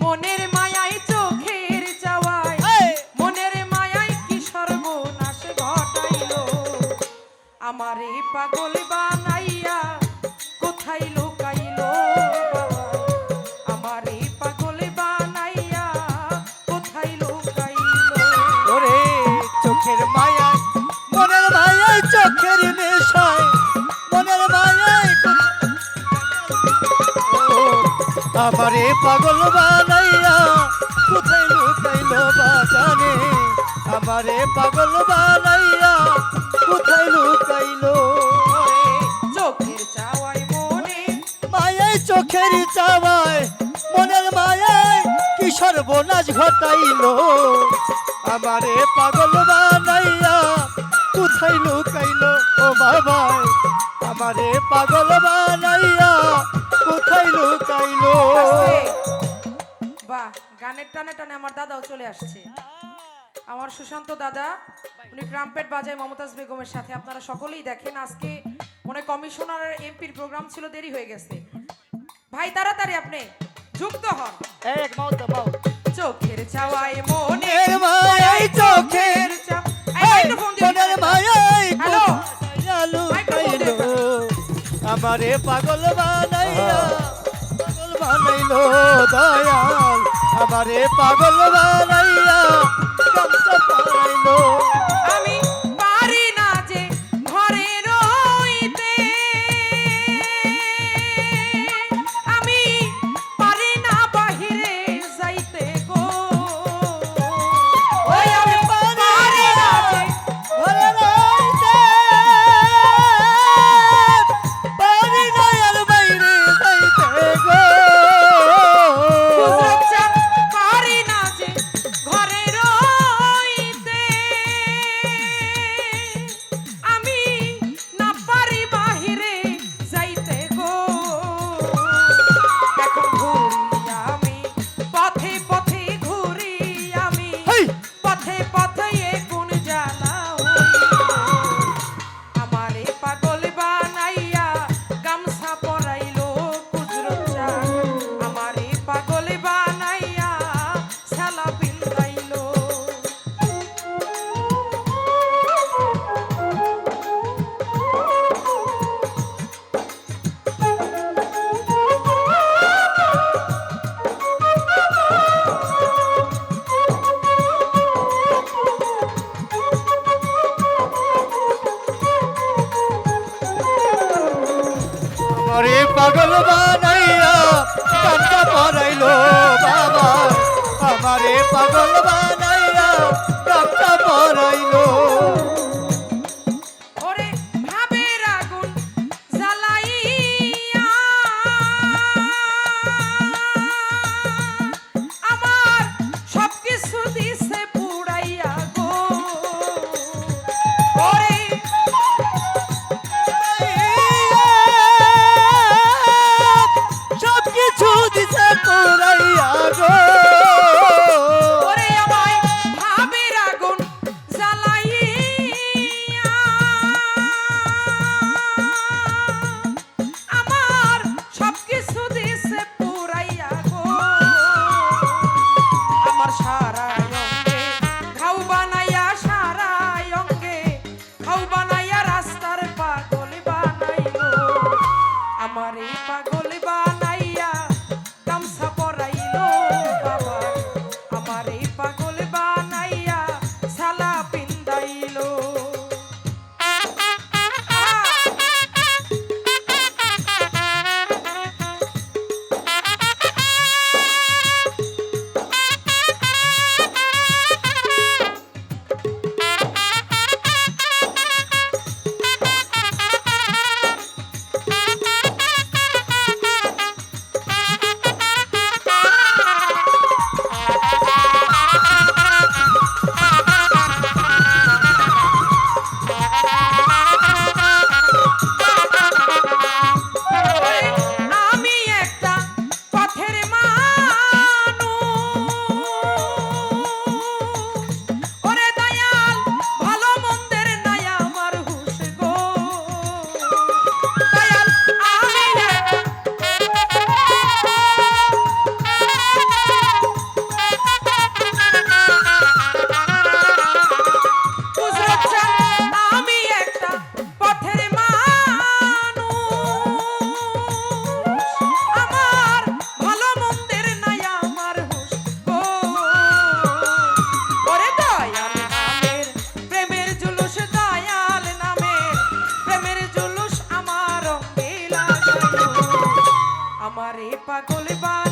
মনের মায়ায় চোখের চাওয়ায়। মনের মায়ায় কি সর্বনাশ ঘটাইল? আমারে পাগল বানাইয়া আমারে পাগল বানাইয়া কোথায় লুকাইলো বাজানে আমারে পাগল বানাইয়া কোথায় লুকাইলো? চোখের চাওয়ায় মনে। মায়ায় চোখের চাওয়ায় মনের মায়ায় কি সর্বনাশ ঘটাইলো? আমারে পাগল বানাইয়া কোথায় লুকাইলো ও বাবা আমারে পাগল বানাইয়া গানের টানে টানে আমার দাদাও চলে আসছে। আমার সুশান্ত দাদা উনি ট্রাম্পেট বাজায় মমতাজ বেগমের সাথে। আপনারা সকলেই দেখেন আজকে মনে হয় কমিশনার এমপির প্রোগ্রাম ছিল দেরি হয়ে গেছে। ভাই তাড়াতাড়ি আপনি যুক্ত হন। চোখের চাওয়ায় মনের মায়ায় চোখের মনের। মায়ায় হ্যালো। লুকাইলো আমারে পাগল বানাইয়া পাগল বানাইলো দয়াল। আমারে পাগল বানাইয়া গামছা পরাইলো পাগল বানাইয়া পাগল বা